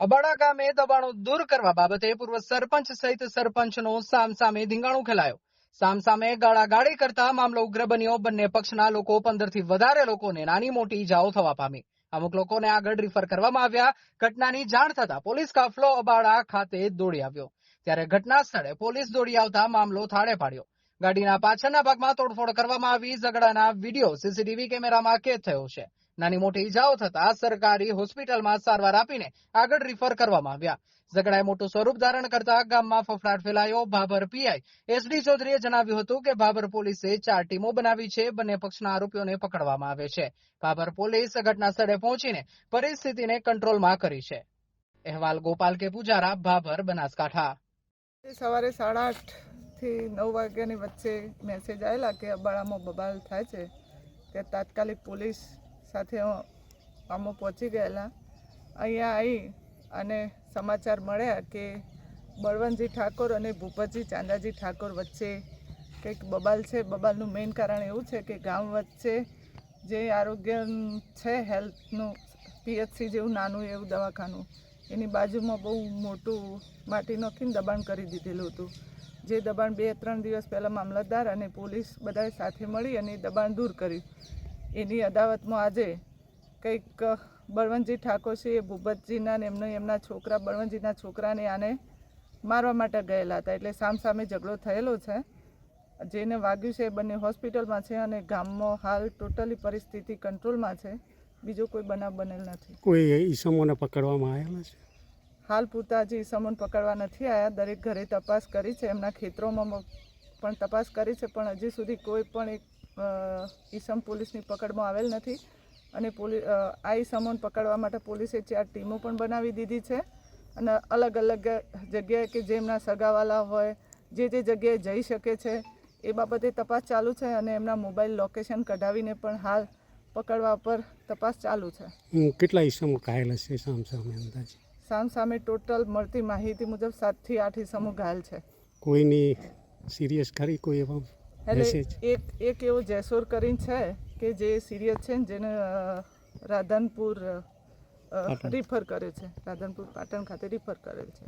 અબાડા ગામે દબાણો દૂર કરવા બાબતે પૂર્વ સરપંચ સહિત સરપંચનો સામસામે ધીંગાણું ખેલાયો. સામસામે ગાળાગાળી કરતા મામલો ઉગ્ર બન્યો. બંને પક્ષના લોકો પંદરથી વધારે લોકોને નાની મોટી ઇજાઓ થવા પામી. અમુક લોકોને આગળ રીફર કરવામાં આવ્યા. ઘટનાની જાણ થતા પોલીસ કાફલો અબાડા ખાતે દોડી આવ્યો. ત્યારે ઘટના સ્થળે પોલીસ દોડી આવતા મામલો થાળે પાડ્યો. ગાડીના પાછળના ભાગમાં તોડફોડ કરવામાં આવી. ઝઘડાના વીડિયો સીસીટીવી કેમેરામાં કેદ થયો છે. નાની મોટી ઇજાઓ થતા સરકારી હોસ્પિટલમાં સારવાર આપીને આગળ રિફર કરવામાં આવ્યા. ઝઘડાએ મોટું સ્વરૂપ ધારણ કરતા ગામમાં ફફડાટ ફેલાયો. ભાભર પીઆઈ એસડી ચૌધરીએ જણાવ્યું હતું કે ભાભર પોલીસે ચાર ટીમો બનાવી છે. બંને પક્ષના આરોપીઓને પકડવામાં આવે છે. ભાભર પોલીસ ઘટના સ્થળે પહોંચીને પરિસ્થિતિને કંટ્રોલમાં કરી છે. અહેવાલ ગોપાલ કે પૂજારા, ભાભર બનાસકાંઠા. સવારે સાડા આઠથી નવ વાગ્યાની વચ્ચે મેસેજ આવેલા કે અબાળામાં બબાલ થાય છે તે તાત્કાલિક પોલીસ સાથે અમે પહોંચી ગયેલા. અહીંયા આવી અને સમાચાર મળ્યા કે બળવંતજી ઠાકોર અને ભૂપતજી ચાંદાજી ઠાકોર વચ્ચે કંઈક બબાલ છે. બબાલનું મેઇન કારણ એવું છે કે ગામ વચ્ચે જે આરોગ્ય છે હેલ્થનું પીએચસી જેવું નાનું એવું દવાખાનું, એની બાજુમાં બહુ મોટું માટી નાખીને દબાણ કરી દીધેલું હતું. જે દબાણ બે ત્રણ દિવસ પહેલાં મામલતદાર અને પોલીસ બધાએ સાથે મળી અને દબાણ દૂર કર્યું. એની અદાવતમાં આજે કંઈક બળવંતજી ઠાકોર છે, એ ભૂપતજીના ને એમને એમના છોકરા, બળવંતજીના છોકરાને આને મારવા માટે ગયેલા હતા. એટલે સામસામે ઝઘડો થયેલો છે. જેને વાગ્યું છે એ બંને હોસ્પિટલમાં છે અને ગામમાં હાલ ટોટલી પરિસ્થિતિ કંટ્રોલમાં છે. બીજો કોઈ બનાવ બનેલ નથી. કોઈ ઈસમોને પકડવામાં આવેલા છે? હાલ પૂરતા હજી સમન પકડવા નથી આવ્યા દરેક ઘરે તપાસ કરી છે. એમના ખેતરોમાં પણ તપાસ કરી છે પણ હજી સુધી કોઈ પણ એક ઈસમ પોલીસની પકડમાં આવેલ નથી. અને પોલી અ, આ ઈસમોને પકડવા માટે પોલીસે ચાર ટીમો પણ બનાવી દીધી છે. અને અલગ અલગ જગ્યાએ કે જેમના સગાવાલા હોય જે જે જગ્યાએ જઈ શકે છે એ બાબતે તપાસ ચાલુ છે અને એમના મોબાઈલ લોકેશન કઢાવીને પણ હાલ પકડવા પર તપાસ ચાલુ છે. કેટલા ઈસમો ઘાયલ છે સામે અંદાજે? સામ સામે ટોટલ મળતી માહિતી મુજબ સાતથી આઠ સમૂહ ઘાયલ છે. કોઈની સિરિયસ ખરી? કોઈ એવા એટલે એક એક એવો જેસોર કરીને છે કે જે સિરિયસ છે ને જેને રાધનપુર રિફર કર્યો છે. રાધનપુર પાટણ ખાતે રિફર કરેલ છે.